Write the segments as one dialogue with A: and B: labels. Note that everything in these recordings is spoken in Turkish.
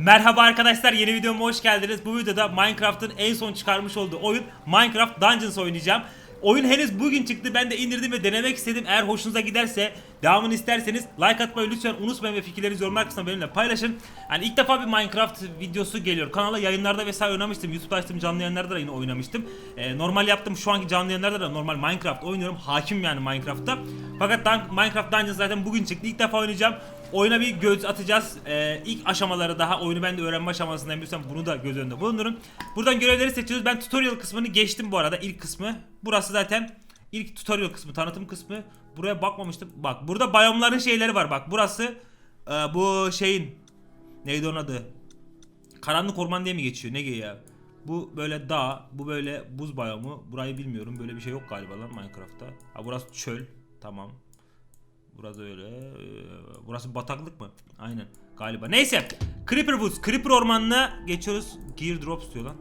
A: Merhaba arkadaşlar yeni videoma hoş geldiniz. Bu videoda Minecraft'ın en son çıkarmış olduğu oyun Minecraft Dungeons oynayacağım. Oyun henüz bugün çıktı. Ben de indirdim ve denemek istedim. Eğer hoşunuza giderse, devamını isterseniz like atmayı lütfen unutmayın ve fikirlerinizi yorumlar kısmına benimle paylaşın. Yani ilk defa bir Minecraft videosu geliyor. Kanala yayınlarda vesaire oynamıştım. YouTube'da açtığım canlı yayınlarda da yine oynamıştım. Ee, normal yaptım şu anki canlı yayınlarda da normal Minecraft oynuyorum. Hakim yani Minecraft'ta. Fakat Dan- Minecraft Dungeons zaten bugün çıktı. İlk defa oynayacağım. Oyuna bir göz atacağız. Ee, ilk aşamaları daha oyunu ben de öğrenme aşamasındayım. Lütfen bunu da göz önünde bulundurun. Buradan görevleri seçiyoruz. Ben tutorial kısmını geçtim bu arada ilk kısmı. Burası zaten ilk tutorial kısmı, tanıtım kısmı. Buraya bakmamıştım. Bak burada biyomların şeyleri var. Bak burası e, bu şeyin neydi onun adı? Karanlık orman diye mi geçiyor? Ne ya? Bu böyle dağ, bu böyle buz biyomu. Burayı bilmiyorum. Böyle bir şey yok galiba lan Minecraft'ta. Ha burası çöl. Tamam. Burası öyle. Ee, Burası bataklık mı? Aynen. Galiba. Neyse. Creeper Woods. Creeper ormanına geçiyoruz. Gear drops diyor lan.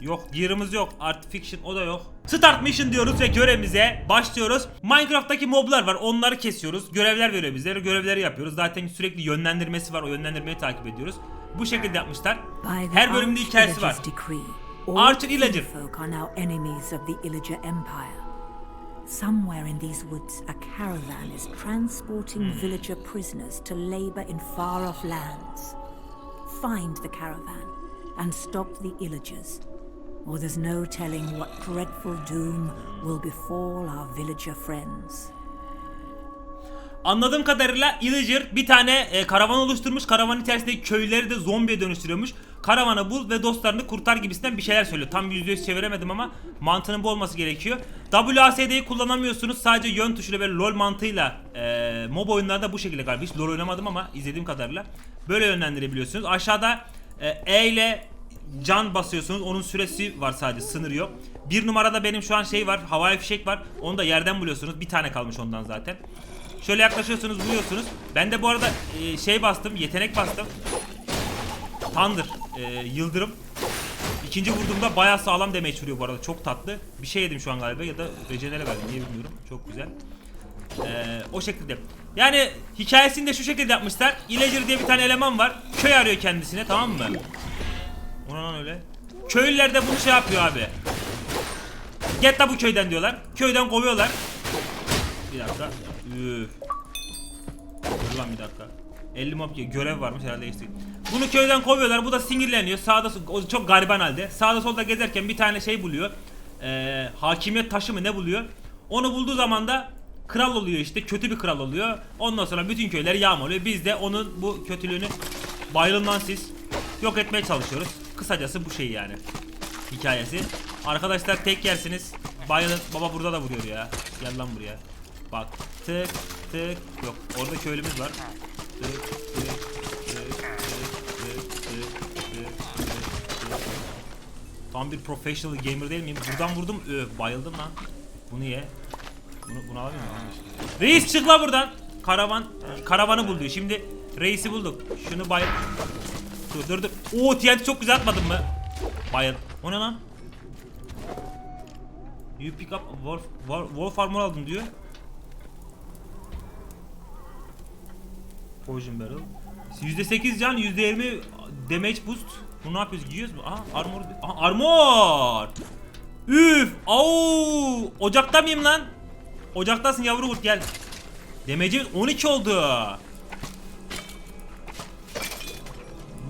A: Yok gear'ımız yok. Artifiction o da yok. Start mission diyoruz ve görevimize başlıyoruz. Minecraft'taki moblar var. Onları kesiyoruz. Görevler veriyor bizlere. Görevleri yapıyoruz. Zaten sürekli yönlendirmesi var. O yönlendirmeyi takip ediyoruz. Bu şekilde yapmışlar. Her bölümde hikayesi var. Archer Illager.
B: Somewhere in these woods, a caravan is transporting
A: Hmm.
B: villager prisoners to labor in far-off lands. Find the caravan and stop the Illagers, or there's no telling what dreadful doom will befall our villager friends.
A: Anladığım kadarıyla Illager bir tane e, karavan oluşturmuş. Karavanın içerisindeki köyleri de zombiye dönüştürüyormuş. Karavanı bul ve dostlarını kurtar gibisinden bir şeyler söylüyor. Tam %100 çeviremedim ama mantığının bu olması gerekiyor. WASD'yi kullanamıyorsunuz. Sadece yön tuşuyla böyle LoL mantığıyla e, mob oyunlarda bu şekilde galiba. Hiç LoL oynamadım ama izlediğim kadarıyla böyle yönlendirebiliyorsunuz. Aşağıda e, E ile can basıyorsunuz. Onun süresi var sadece sınır yok. Bir numarada benim şu an şey var. Havai fişek var. Onu da yerden buluyorsunuz. Bir tane kalmış ondan zaten. Şöyle yaklaşıyorsunuz vuruyorsunuz. Ben de bu arada e, şey bastım yetenek bastım. Thunder e, yıldırım. İkinci vurduğumda bayağı sağlam damage vuruyor bu arada çok tatlı. Bir şey yedim şu an galiba ya da rejenere verdim diye bilmiyorum. Çok güzel. E, o şekilde. Yani hikayesini de şu şekilde yapmışlar. Illager diye bir tane eleman var. Köy arıyor kendisine tamam mı? Ona lan öyle. Köylüler de bunu şey yapıyor abi. Get la bu köyden diyorlar. Köyden kovuyorlar. Bir dakika. Üf. Dur lan bir dakika. 50 mob görev varmış herhalde işte. Bunu köyden kovuyorlar. Bu da sinirleniyor. Sağda o çok gariban halde. Sağda solda gezerken bir tane şey buluyor. Ee, hakimiyet taşı mı ne buluyor? Onu bulduğu zaman da kral oluyor işte. Kötü bir kral oluyor. Ondan sonra bütün köyler yağmalıyor. Biz de onun bu kötülüğünü bayrından siz yok etmeye çalışıyoruz. Kısacası bu şey yani. Hikayesi. Arkadaşlar tek yersiniz. Bayılın. Baba burada da vuruyor ya. Gel lan buraya. Bak. Tık tık. Yok. Orada köylümüz var. Tık tık. Tam bir professional gamer değil miyim? Buradan vurdum. Öf bayıldım lan. Bunu ye. Bunu, bunu alamıyor muyum? Reis çık la buradan. Karavan. Karavanı buldu. Şimdi reisi bulduk. Şunu bay... Dur dur dur. Oo TNT çok güzel atmadın mı? Bayıl. O ne lan? You pick up wolf, wolf, wolf armor aldım diyor. Poison barrel. %8 can, %20 damage boost. Bunu ne yapıyoruz? Giyiyoruz mu? Aha armor. Aha armor. Üf! Au! Ocakta mıyım lan? Ocaktasın yavru kurt gel. Damage'imiz 12 oldu.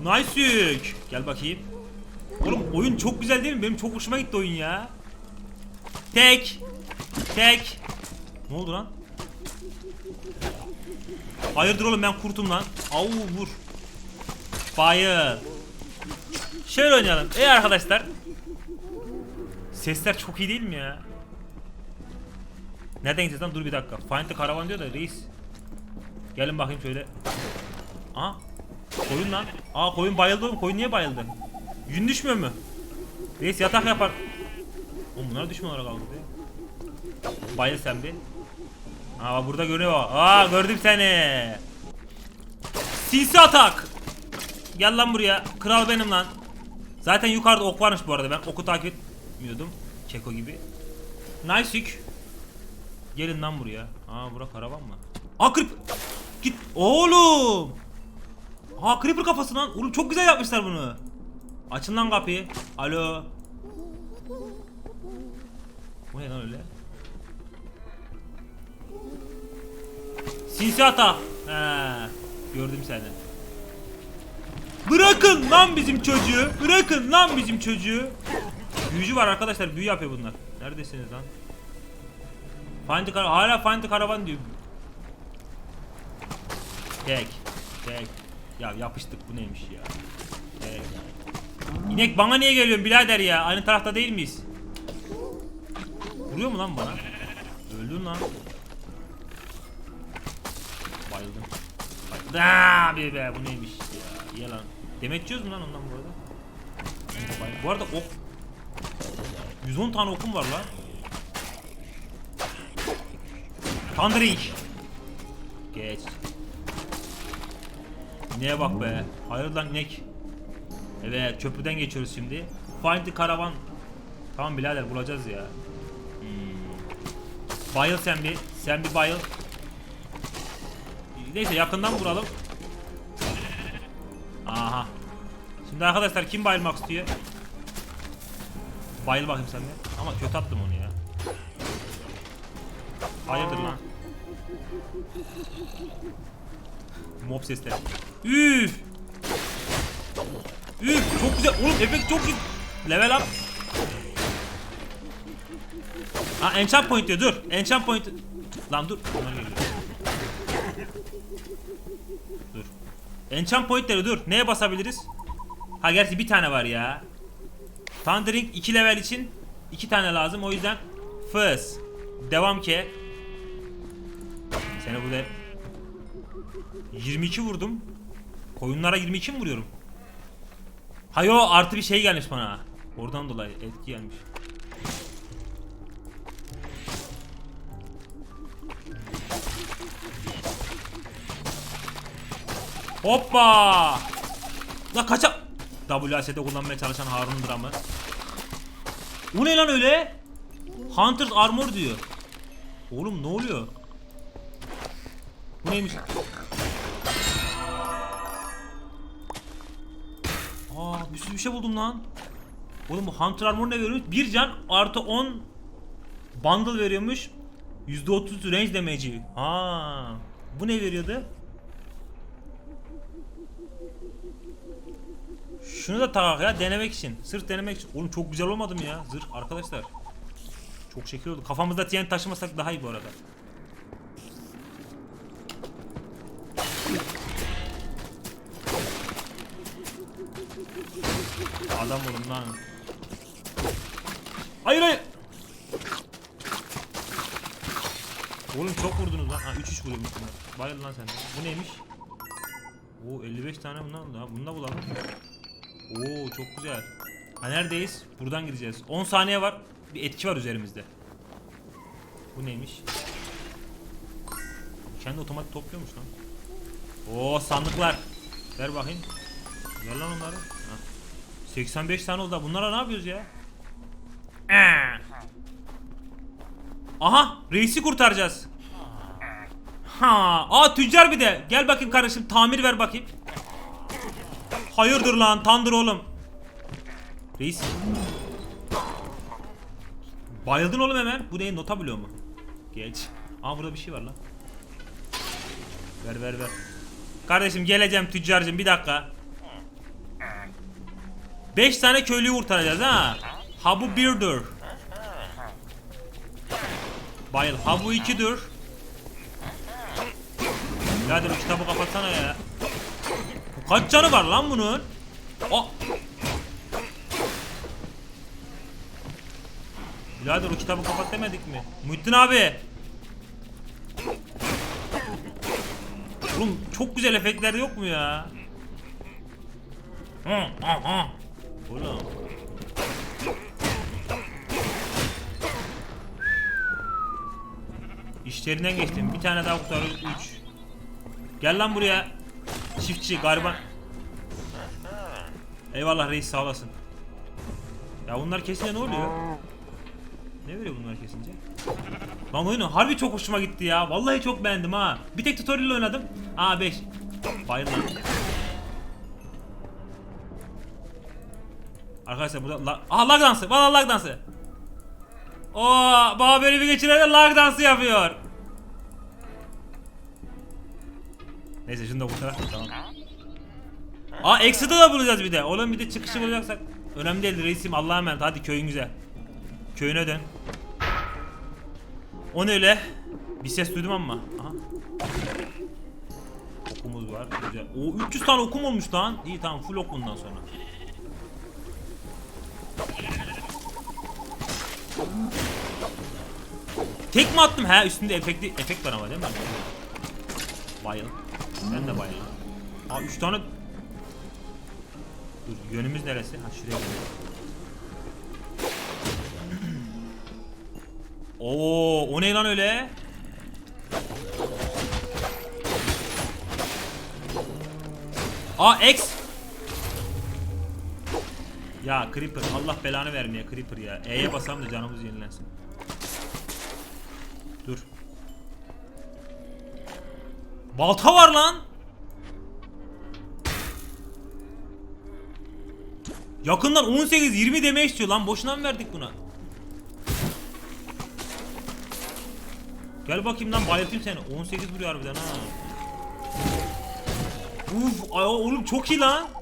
A: Nice yük. Gel bakayım. Oğlum oyun çok güzel değil mi? Benim çok hoşuma gitti oyun ya. Tek. Tek. Ne oldu lan? Hayırdır oğlum ben kurtum lan. Au vur. Bayıl. Şöyle oynayalım. Ey arkadaşlar. Sesler çok iyi değil mi ya? Nereden gideceğiz lan? Dur bir dakika. Find the caravan diyor da reis. Gelin bakayım şöyle. Aha. Koyun lan. Aa koyun bayıldı oğlum. Koyun niye bayıldı? Yün düşmüyor mu? Reis yatak yapar. Oğlum bunlar düşman olarak aldı. Bayıl sen bir. Aa burada görüyor. Aa gördüm seni. Sinsi atak. Gel lan buraya. Kral benim lan. Zaten yukarıda ok varmış bu arada. Ben oku takip etmiyordum. Keko gibi. Nice yük. Gelin lan buraya. Aa bura karavan mı? Aa kırp. Git. Oğlum. Ha creeper kafası lan. Oğlum çok güzel yapmışlar bunu. Açın lan kapıyı. Alo. Bu ne lan öyle? Sinsi ata. He, gördüm seni. Bırakın lan bizim çocuğu. Bırakın lan bizim çocuğu. Büyücü var arkadaşlar. Büyü yapıyor bunlar. Neredesiniz lan? Find hala find the caravan diyor. Tek. Tek. Ya yapıştık bu neymiş ya. Tek. İnek bana niye geliyorsun birader ya? Aynı tarafta değil miyiz? Vuruyor mu lan bana? Öldün lan. Bayıldım. Bayıldım. Abi be bu neymiş ya? Ye lan. Demet yiyoruz mu lan ondan bu arada? Bu arada ok 110 tane okum var lan. Thundering. Geç. İneğe bak be. Hayır lan inek. Evet köprüden geçiyoruz şimdi. Find the caravan. Tamam birader bulacağız ya. Hmm. Bayıl sen bir. Sen bir bayıl. Neyse yakından vuralım. Aha. Şimdi arkadaşlar kim bayılmak istiyor? Bayıl bakayım sen de. Ama kötü attım onu ya. Hayırdır lan? Mob sesleri. Üf! Üf! Çok güzel. Oğlum efekt çok iyi. Level up. Ha enchant point diyor dur. Enchant point. Lan dur. Dur. Enchant point diyor dur. Neye basabiliriz? Ha gerçi bir tane var ya. Thundering 2 level için 2 tane lazım. O yüzden first. Devam ki. Seni burada 22 vurdum. Koyunlara 22 mi vuruyorum? Hayo artı bir şey gelmiş bana. Oradan dolayı etki gelmiş. Hoppa! La kaça... WASD kullanmaya çalışan Harun dramı. O ne lan öyle? Hunter's Armor diyor. Oğlum ne oluyor? Bu neymiş? Aa bir şey buldum lan. Oğlum bu Hunter Armor ne veriyormuş? Bir can artı 10 bundle veriyormuş. %30 range damage'i. Ha. Bu ne veriyordu? Şunu da takak ya denemek için. Sırf denemek için. Oğlum çok güzel olmadı mı ya? Zırh arkadaşlar. Çok şekil oldu. Kafamızda TNT taşımasak daha iyi bu arada. Adam olun lan. Hayır hayır. Oğlum çok vurdunuz lan. Ha 3-3 vuruyormuş bunlar. Lan sen. Bu neymiş? Oo 55 tane bundan oldu ha. Bunu da bulalım. Oo çok güzel. Ha neredeyiz? Buradan gideceğiz. 10 saniye var. Bir etki var üzerimizde. Bu neymiş? Kendi otomatik topluyormuş lan. Oo sandıklar. Ver bakayım. Ver lan onları. Ha. 85 tane oldu. Bunlara ne yapıyoruz ya? Aha, reisi kurtaracağız. Ha, aa tüccar bir de. Gel bakayım kardeşim tamir ver bakayım. Hayırdır lan tandır oğlum. Reis. Bayıldın oğlum hemen. Bu ne nota bloğu mu? Geç. Aa burada bir şey var lan. Ver ver ver. Kardeşim geleceğim tüccarcım bir dakika. 5 tane köylüyü kurtaracağız ha. Ha bu birdir. Bayıl. Ha bu ikidir. Birader o kitabı kapatsana ya. Kaç canı var lan bunun? O. Birader o kitabı kapat demedik mi? Muhittin abi. Oğlum çok güzel efektler yok mu ya? Hı, hı, hı. Oğlum. İşlerinden geçtim. Bir tane daha kurtarıyoruz. 3. Gel lan buraya. Çiftçi gariban. Eyvallah reis sağ olasın. Ya bunlar kesince ne oluyor? Ne veriyor bunlar kesince? Lan oyunu harbi çok hoşuma gitti ya. Vallahi çok beğendim ha. Bir tek tutorial oynadım. Aa 5. Arkadaşlar burada la Aha lag dansı. Valla lag dansı. Oo, baba böyle bir geçiren lag dansı yapıyor. Neyse şunu da bu taraf tamam. Aa Exit'ı da bulacağız bir de. Oğlum bir de çıkışı bulacaksak. Önemli değil reisim Allah'a emanet. Hadi köyün güzel. Köyüne dön. O ne öyle? Bir ses duydum ama. Aha. Okumuz var. Güzel. O 300 tane okum olmuş lan. İyi tamam full ok bundan sonra. Tek mi attım? He üstünde efekti, efekt var ama değil mi? Bayıl. Ben de bayıl. Aa 3 tane... Dur yönümüz neresi? Ha şuraya gidelim. Oo, o ne lan öyle? Aa X. Ya Creeper Allah belanı vermeye Creeper ya. E'ye basam da canımız yenilensin. Dur. Balta var lan. Yakından 18-20 deme istiyor lan. Boşuna mı verdik buna? Gel bakayım lan bayıltayım seni. 18 vuruyor harbiden ha. Uf, ay, oğlum çok iyi lan.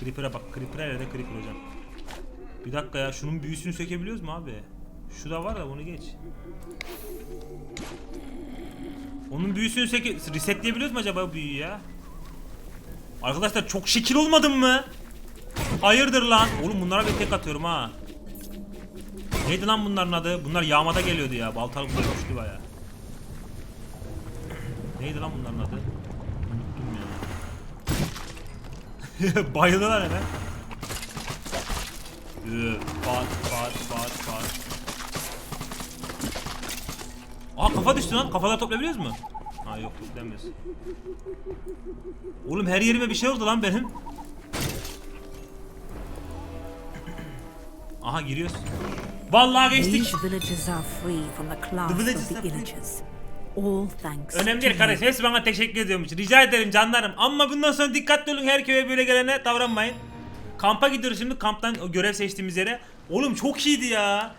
A: Creeper'e bak. Creeper'e nerede Creeper hocam. Bir dakika ya şunun büyüsünü sökebiliyoruz mu abi? Şu da var da bunu geç. Onun büyüsünü söke resetleyebiliyoruz mu acaba büyüyü ya? Arkadaşlar çok şekil olmadım mı? Hayırdır lan? Oğlum bunlara bir tek atıyorum ha. Neydi lan bunların adı? Bunlar yağmada geliyordu ya. Baltalı güçlü baya. Neydi lan bunların adı? Unuttum ya. Bayıldılar hemen. Üf, Bat, bat, bat, bat. Aa kafa düştü lan. Kafaları toplayabiliyoruz mu? Ha yok toplayamıyoruz. Oğlum her yerime bir şey oldu lan benim. Aha giriyoruz. Vallahi geçtik.
B: These villages are free from the class of the
A: are free.
B: illagers. All thanks
A: Önemli değil
B: you.
A: kardeş. Hepsi bana teşekkür ediyormuş. Rica ederim canlarım. Ama bundan sonra dikkatli olun. Her köye böyle gelene davranmayın. Kampa gidiyoruz şimdi. Kamptan görev seçtiğimiz yere. Oğlum çok iyiydi ya.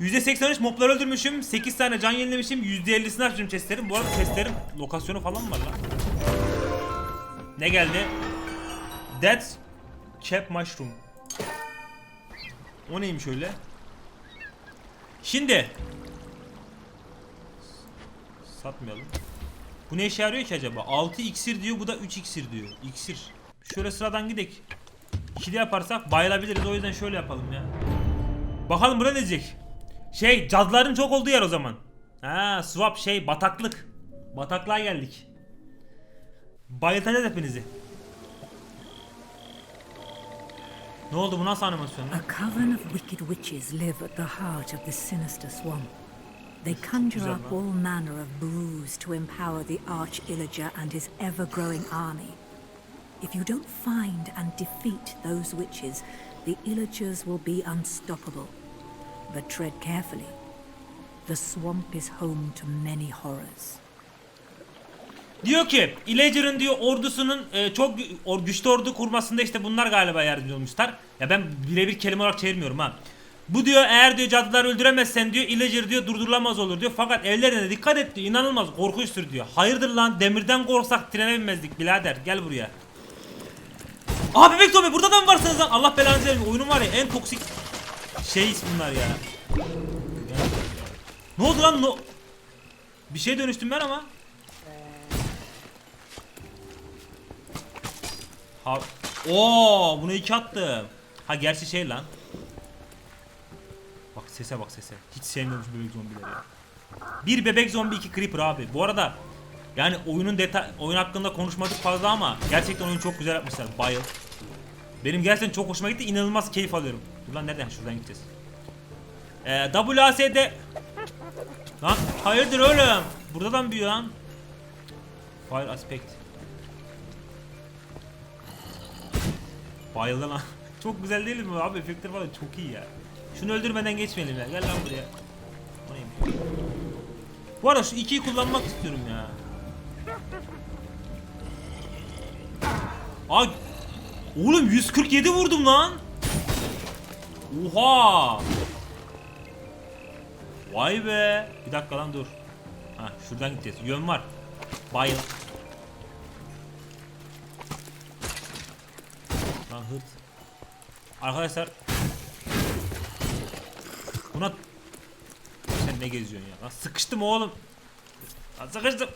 A: %83 moblar öldürmüşüm. 8 tane can yenilemişim. %50'sini açmışım chestlerin. Bu arada chestlerin lokasyonu falan mı var lan? Ne geldi? That's Chap Mushroom. O neymiş öyle? Şimdi Satmayalım. Bu ne işe yarıyor ki acaba? 6 iksir diyor bu da 3 iksir diyor. İksir. Şöyle sıradan gidek. İkili yaparsak bayılabiliriz o yüzden şöyle yapalım ya. Bakalım burada ne diyecek? Şey cadıların çok olduğu yer o zaman. Ha swap şey bataklık. Bataklığa geldik. Bayıltacağız hepinizi. Ne oldu bu nasıl animasyon?
B: A coven of wicked witches live at the heart of the sinister swamp. They conjure up all manner of brews to empower the Arch Illager and his ever-growing army. If you don't find and defeat those witches, the Illagers will be unstoppable. But tread carefully. The swamp is home to many horrors.
A: Diyor ki Illager'ın diyor ordusunun e, çok gü- or, güçlü ordu kurmasında işte bunlar galiba yardımcı olmuşlar. Ya ben birebir kelime olarak çevirmiyorum ha. Bu diyor eğer diyor cadıları öldüremezsen diyor Illager diyor durdurulamaz olur diyor. Fakat ellerine dikkat et diyor inanılmaz korkunçtur diyor. Hayırdır lan demirden korksak trene binmezdik birader gel buraya. Aa bebek zombi burada da mı varsınız lan? Allah belanızı versin oyunun var ya en toksik şey bunlar ya. Ne oldu lan? No... Bir şey dönüştüm ben ama. Ha. Oo, bunu iki attım. Ha gerçi şey lan. Sese bak sese. Hiç sevmiyorum bebek zombileri ya. Bir bebek zombi iki creeper abi. Bu arada yani oyunun detay oyun hakkında konuşmadık fazla ama gerçekten oyun çok güzel yapmışlar. Bayıl. Benim gerçekten çok hoşuma gitti. İnanılmaz keyif alıyorum. Dur lan nereden? Şuradan gideceğiz. Ee, WASD Lan hayırdır oğlum? Buradan büyüyor lan. Fire aspect. Bayıldı lan. çok güzel değil mi abi? Efektler falan çok iyi ya. Şunu öldürmeden geçmeyelim ya. Gel lan buraya. O neymiş? Bu arada şu ikiyi kullanmak istiyorum ya. Ay. Oğlum 147 vurdum lan. Oha! Vay be. Bir dakika lan dur. Ha şuradan gideceğiz. Yön var. Bayıl. Lan hıt. Arkadaşlar. Buna sen ne geziyorsun ya? Lan sıkıştım oğlum. Lan sıkıştım.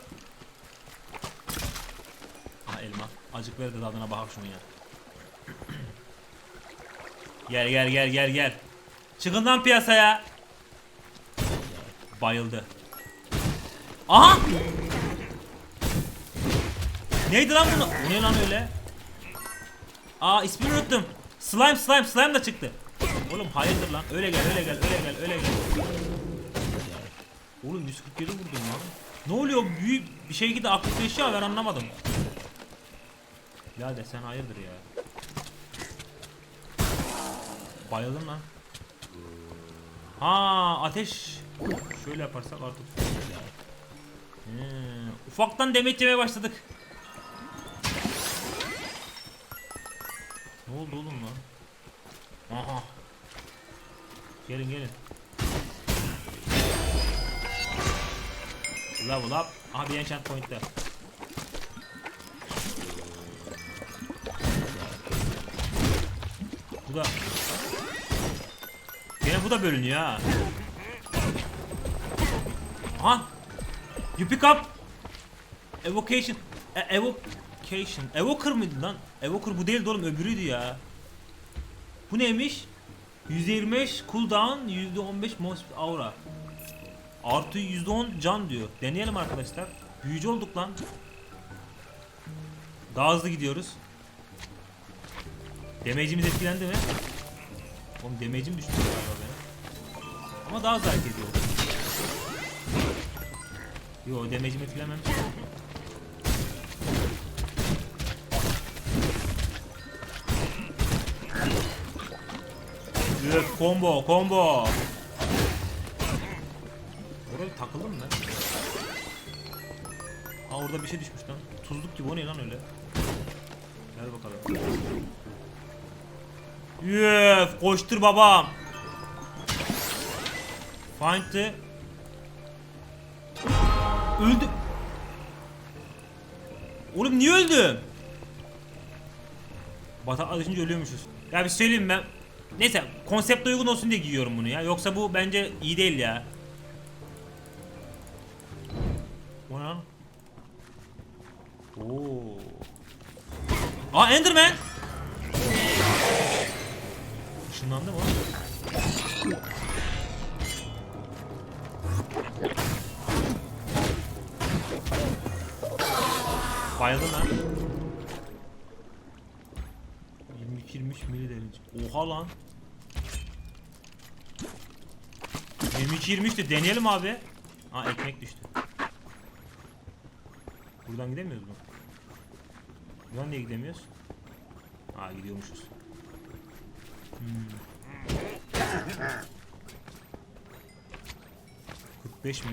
A: Ha elma. Acık ver de tadına bak şunu ya. Gel gel gel gel gel. Çıkın lan piyasaya. Bayıldı. Aha! Neydi lan bunu? Ne lan öyle? Aa ismini unuttum. Slime slime slime da çıktı. Oğlum hayırdır lan? Öyle gel öyle gel öyle gel öyle gel. Oğlum 147 vurdum lan. Ne oluyor? Büyük bir şey gibi aktif eşya ben anlamadım. Ya de sen hayırdır ya. Bayıldım lan. Ha ateş. Şöyle yaparsak artık. He, ufaktan demet yemeye başladık. Ne oldu oğlum lan? Aha. Gelin gelin. Level up. Aha bir enchant point daha. Bu da Gene bu da bölünüyor ha. Aha. You pick up. Evocation. E, evocation. Evoker mıydı lan? Evoker bu değildi oğlum öbürüydü ya. Bu neymiş? %25 cooldown, %15 most aura. Artı %10 can diyor. Deneyelim arkadaşlar. Büyücü olduk lan. Daha hızlı gidiyoruz. Damage'imiz etkilendi mi? Oğlum damage'im düştü galiba benim. Ama daha hızlı hareket ediyorum. Yo damage'im etkilenmemiş. Üf combo combo. Oraya bir takıldım ben? Ha orada bir şey düşmüş lan. Tuzluk gibi o ne lan öyle? Gel bakalım. Üf koştur babam. Find the Öldü. Oğlum niye öldüm? Bataklığa düşünce ölüyormuşuz. Ya bir söyleyeyim ben. Neyse konsept uygun olsun diye giyiyorum bunu ya. Yoksa bu bence iyi değil ya. O ne? Oo. Aa Enderman. Işınlandı mı? Bayıldın lan. 22 23 mili derince. Oha lan. 22 23 de deneyelim abi. Aa ekmek düştü. Buradan gidemiyoruz mu? Buradan niye gidemiyoruz? Aa gidiyormuşuz. Hmm. 45 mi?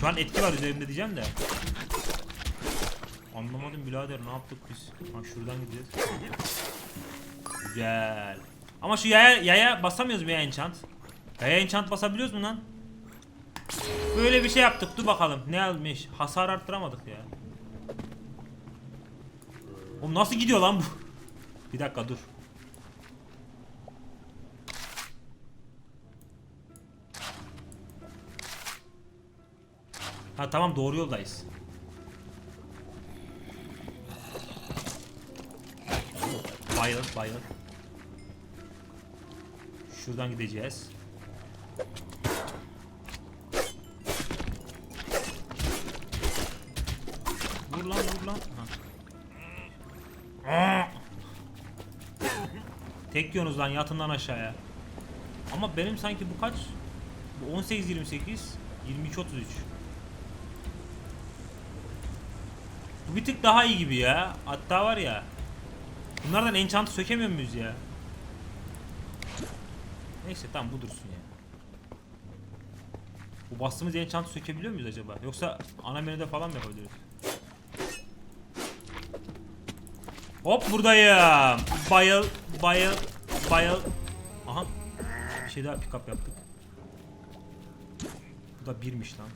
A: Şu an etki var üzerimde diyeceğim de. Anlamadım birader ne yaptık biz? Ha şuradan gideceğiz. Güzel. Ama şu yaya, yaya basamıyoruz mu ya enchant? Yaya enchant basabiliyoruz mu lan? Böyle bir şey yaptık dur bakalım ne almış hasar arttıramadık ya. Oğlum nasıl gidiyor lan bu? Bir dakika dur. Ha tamam doğru yoldayız. Bayıl bayıl. Şuradan gideceğiz. Vur lan vur lan. Ha. Tek yiyorsunuz lan yatın lan aşağıya. Ama benim sanki bu kaç? Bu 18 28 22 33. Bu bir tık daha iyi gibi ya. Hatta var ya. Bunlardan enchant'ı sökemiyor muyuz ya? Neyse tamam bu dursun ya. Bu bastığımız enchant'ı sökebiliyor muyuz acaba? Yoksa ana menüde falan mı yapabiliyoruz? Hop buradayım. Bayıl, bayıl, bayıl. Aha Bir şey daha pick up yaptık. Bu da birmiş lan.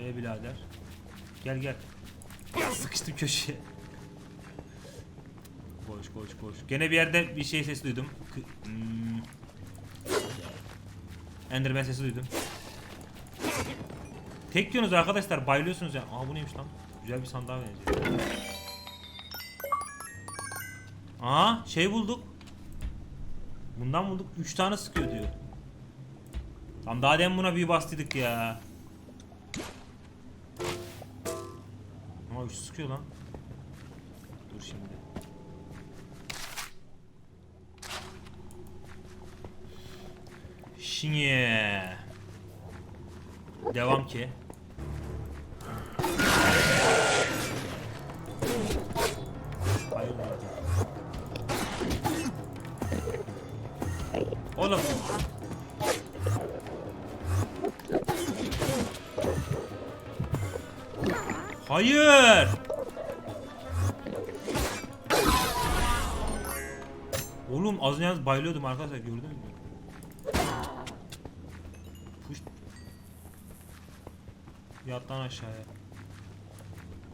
A: E birader. Gel gel. Sıkıştım köşeye. Koş koş koş. Gene bir yerde bir şey ses duydum. Kı- hmm. Enderman sesi duydum. Tek diyorsunuz arkadaşlar bayılıyorsunuz ya. Aa bu neymiş lan? Güzel bir sandığa benziyor. Aa şey bulduk. Bundan bulduk. 3 tane sıkıyor diyor. Tam daha demin buna bir bastıydık ya. Ama 3 sıkıyor lan. Dur şimdi. Şimdi devam ki. Oğlum. Hayır. Oğlum az yalnız bayılıyordum arkadaşlar gördünüz mü? Yat lan aşağıya.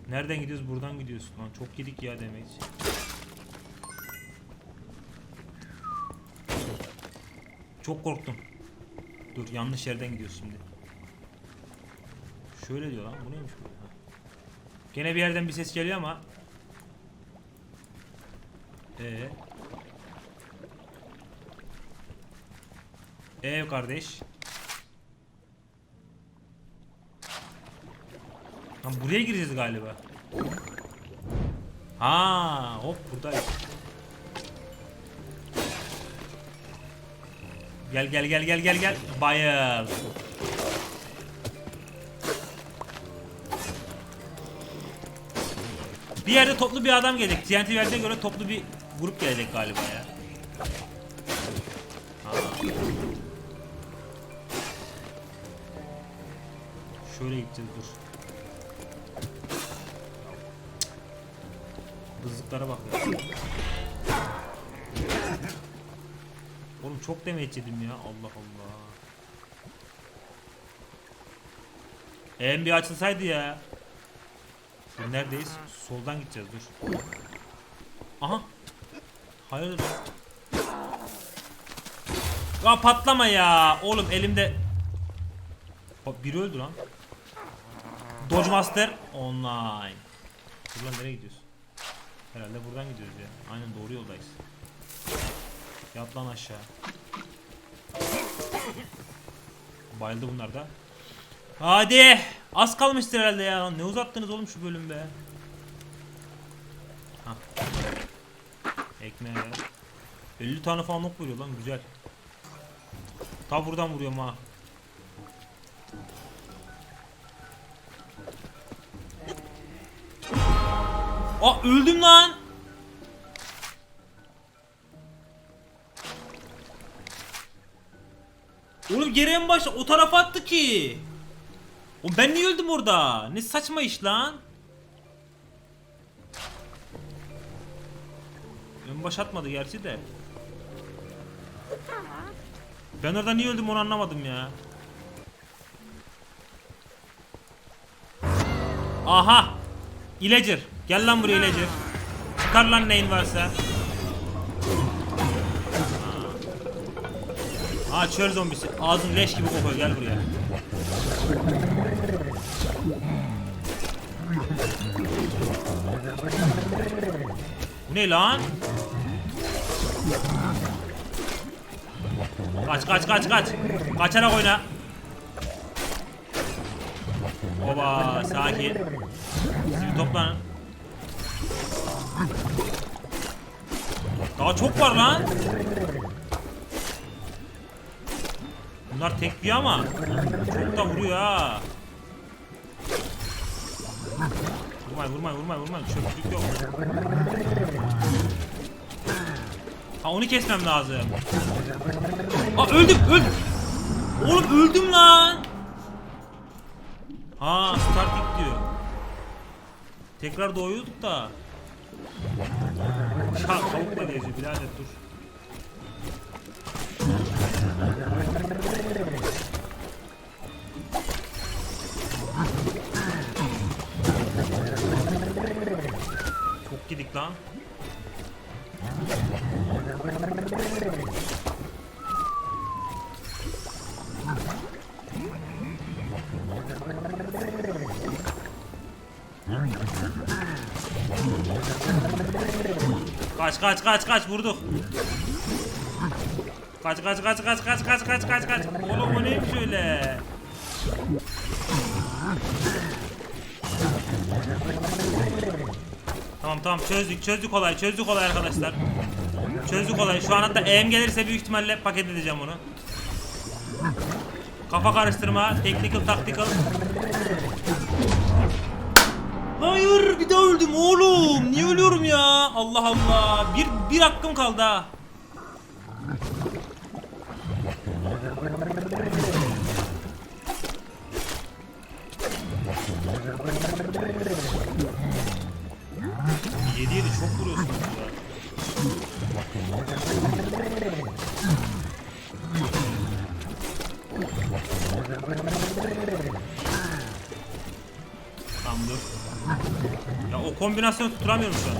A: Nereden gidiyoruz? Buradan gidiyorsun lan. Çok yedik ya demek. Çok korktum. Dur yanlış yerden gidiyoruz şimdi. Şöyle diyor lan. Bu neymiş bu? Gene bir yerden bir ses geliyor ama. Ee. Ev kardeş. Lan buraya gireceğiz galiba. Ha, hop buradayız. Gel gel gel gel gel gel. Bayıl. Bir yerde toplu bir adam gelecek. TNT verdiğine göre toplu bir grup gelecek galiba ya. Ha. Şöyle gideceğiz dur. Bızlıklara bak ya. Oğlum çok damage yedim ya. Allah Allah. Eğer bir açılsaydı ya. Dur neredeyiz? Soldan gideceğiz dur. Aha. Hayırdır? Ya patlama ya. Oğlum elimde Bak biri öldü lan. Dodge Master online. Dur lan nereye gidiyorsun? Herhalde buradan gidiyoruz ya. Aynen doğru yoldayız. Yat lan aşağı. Bayıldı bunlar da. Hadi. Az kalmıştır herhalde ya. Ne uzattınız oğlum şu bölüm be. Hah. Ekmeğe ver. 50 tane falan ok vuruyor lan güzel. Ta buradan vuruyorum ha. Aa öldüm lan. Oğlum geri en başta o tarafa attı ki. Oğlum ben niye öldüm orada? Ne saçma iş lan. Ön baş atmadı gerçi de. Ben orada niye öldüm onu anlamadım ya. Aha. İlecir. Gel lan buraya İlecir. Çıkar lan neyin varsa. Aa çöl zombisi. Ağzın leş gibi kokuyor. Gel buraya. Bu ne lan? Kaç kaç kaç kaç. Kaçarak oyna. Oba sakin. Bir toplanın. Daha çok var lan. Bunlar tek bir ama çok da vuruyor ha. Vurmayın vurmayın vurmayın vurmayın çöplük yok. Ha onu kesmem lazım. Aa öldüm öldüm. Oğlum öldüm lan. Ha starting diyor. Tekrar doğuyorduk da. Şah tavuk mu diyeceğim birader dur. Çok gidik lan. Kaç kaç kaç vurduk. Kaç kaç kaç kaç kaç kaç kaç kaç kaç. Oğlum bu neymiş öyle? Tamam tamam çözdük çözdük olay çözdük olay arkadaşlar. Çözdük olay. Şu an hatta EM gelirse büyük ihtimalle paket edeceğim onu. Kafa karıştırma, technical tactical. Hayır bir daha öldüm oğlum. Niye ölüyorum ya? Allah Allah. Bir, bir hakkım kaldı ha. Yedi yedi çok vuruyorsunuz ya. Kombinasyonu tutturamıyorum şu an.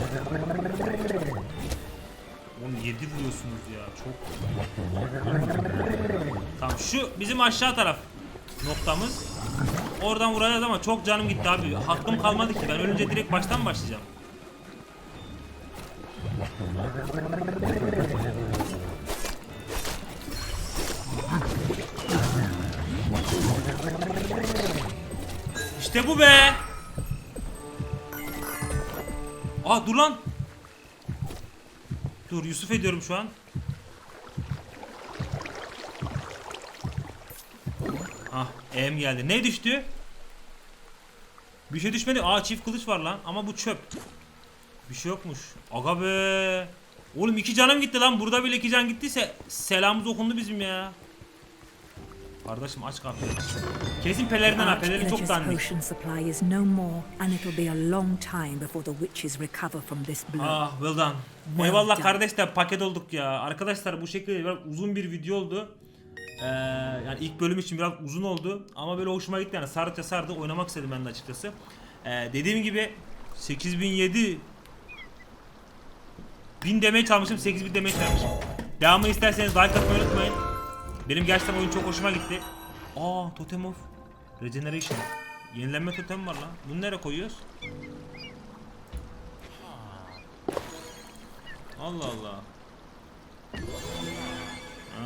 A: Oğlum 7 vuruyorsunuz ya çok. Tamam şu bizim aşağı taraf noktamız. Oradan vuracağız ama çok canım gitti abi. Hakkım kalmadı ki ben ölünce direkt baştan başlayacağım. İşte bu be. Aa dur lan. Dur Yusuf ediyorum şu an. Ah em geldi. Ne düştü? Bir şey düşmedi. Aa çift kılıç var lan ama bu çöp. Bir şey yokmuş. Aga be. Oğlum iki canım gitti lan. Burada bile iki can gittiyse selamımız okundu bizim ya. Kardeşim aç kapıyı. Kesin pelerinden ha. Pelerin çok dandik. Ah well done.
B: Well
A: Eyvallah
B: done.
A: kardeşler paket olduk ya. Arkadaşlar bu şekilde biraz uzun bir video oldu. Ee, yani ilk bölüm için biraz uzun oldu ama böyle hoşuma gitti yani sarıca sardı oynamak istedim ben de açıkçası. Ee, dediğim gibi 8007 1000 demeye çalmışım 8000 demeye çalmışım. Devamını isterseniz like atmayı unutmayın. Benim gerçekten oyun çok hoşuma gitti. Aa Totem of Regeneration. Yenilenme totemi var lan. Bunu nereye koyuyoruz? Allah Allah.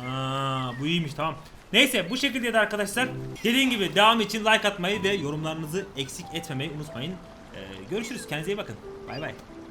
A: Aa, bu iyiymiş tamam. Neyse bu şekilde de arkadaşlar. Dediğim gibi devam için like atmayı ve yorumlarınızı eksik etmemeyi unutmayın. Ee, görüşürüz. Kendinize iyi bakın. Bay bay.